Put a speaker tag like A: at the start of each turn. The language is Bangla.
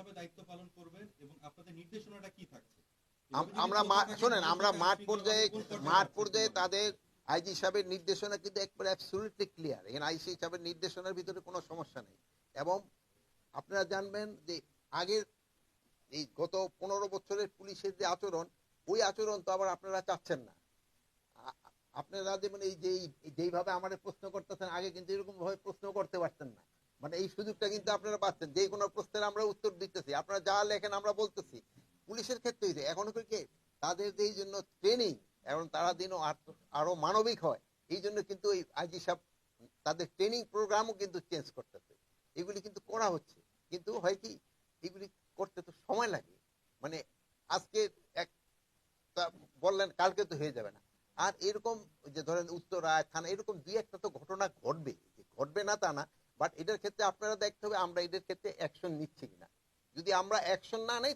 A: কীভাবে দায়িত্ব পালন করবেন এবং আপনাদের নির্দেশনাটা কি থাকছে?
B: আমরা শোনেন আমরা মাঠ পর্যায়ে মাঠ পর্যায়ে তাদের আইজি সাহেবের নির্দেশনা কিন্তু একবারে অ্যাবসলিউটলি ক্লিয়ার এখানে আইসি সাহেবের নির্দেশনার ভিতরে কোনো সমস্যা নেই। এবং আপনারা জানবেন যে আগের এই গত পনেরো বছরের পুলিশের যে আচরণ ওই আচরণ তো আবার আপনারা চাচ্ছেন না। আপনারা যেমন এই যে যেইভাবে আমাদের প্রশ্ন করতেছেন আগে কিন্তু এরকম ভাবে প্রশ্ন করতে পারতেন না। মানে এই সুযোগটা কিন্তু আপনারা পাচ্ছেন। যে কোনো প্রশ্নের আমরা উত্তর দিতেছি। আপনারা যা লেখেন আমরা বলতেছি। পুলিশের ক্ষেত্রে হয়েছে এখন কি তাদের যে এই জন্য ট্রেনিং এবং তারা দিনও আরও মানবিক হয়, এই জন্য কিন্তু এই আইজি সাহেব তাদের ট্রেনিং প্রোগ্রামও কিন্তু চেঞ্জ করতেছে। এগুলি কিন্তু করা হচ্ছে। কিন্তু হয় কি, এগুলি করতে তো সময় লাগে। মানে আজকে এক বললেন, কালকে তো হয়ে যাবে না। আর এরকম যে ধরেন উত্তরায় থানা, এরকম দুই একটা তো ঘটনা ঘটবে ঘটবে না তা না বাট এটার ক্ষেত্রে আপনারা দেখতে হবে আমরা এদের ক্ষেত্রে অ্যাকশন নিচ্ছি কিনা। যদি আমরা অ্যাকশন না নেই